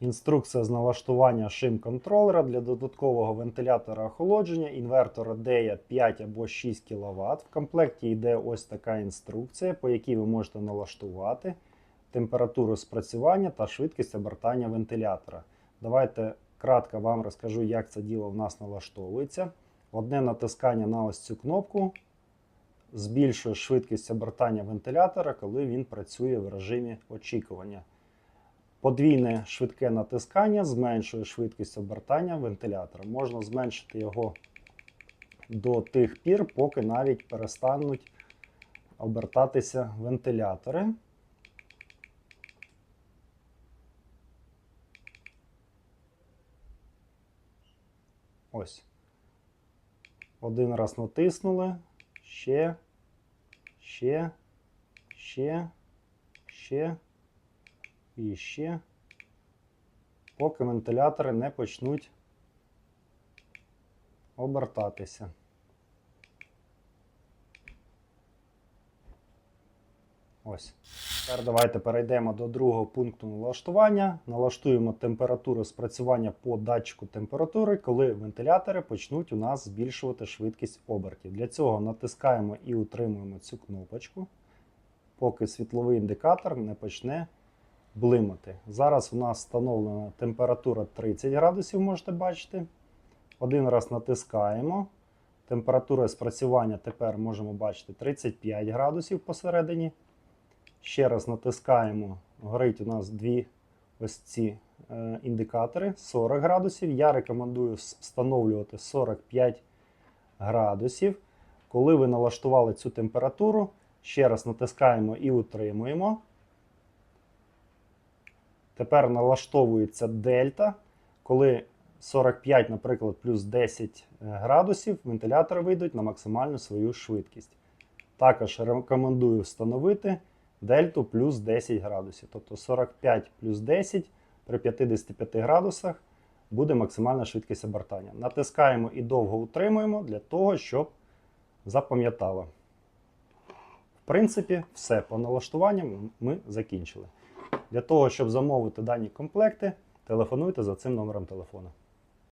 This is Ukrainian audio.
Інструкція з налаштування шим контролера для додаткового вентилятора охолодження, інвертора DEA 5 або 6 кВт. В комплекті йде ось така інструкція, по якій ви можете налаштувати температуру спрацювання та швидкість обертання вентилятора. Давайте кратко вам розкажу, як це діло в нас налаштовується. Одне натискання на ось цю кнопку збільшує швидкість обертання вентилятора, коли він працює в режимі очікування. Подвійне швидке натискання зменшує швидкість обертання вентилятора. Можна зменшити його до тих пір, поки навіть перестануть обертатися вентилятори. Ось. Один раз натиснули. Ще, ще, ще, ще і ще, поки вентилятори не почнуть обертатися. Ось. Тепер давайте перейдемо до другого пункту налаштування. Налаштуємо температуру спрацювання по датчику температури, коли вентилятори почнуть у нас збільшувати швидкість обертів. Для цього натискаємо і утримуємо цю кнопочку, поки світловий індикатор не почне блимати. Зараз у нас встановлена температура 30 градусів, можете бачити. Один раз натискаємо. Температура спрацювання тепер можемо бачити 35 градусів посередині. Ще раз натискаємо, горить у нас дві ось ці е, індикатори 40 градусів. Я рекомендую встановлювати 45 градусів. Коли ви налаштували цю температуру, ще раз натискаємо і утримуємо. Тепер налаштовується дельта. Коли 45, наприклад, плюс 10 градусів, вентилятори вийдуть на максимальну свою швидкість. Також рекомендую встановити дельту плюс 10 градусів. Тобто 45 плюс 10 при 55 градусах буде максимальна швидкість обертання. Натискаємо і довго утримуємо для того, щоб запам'ятало. В принципі, все по налаштуванням ми закінчили. Для того, щоб замовити дані комплекти, телефонуйте за цим номером телефону.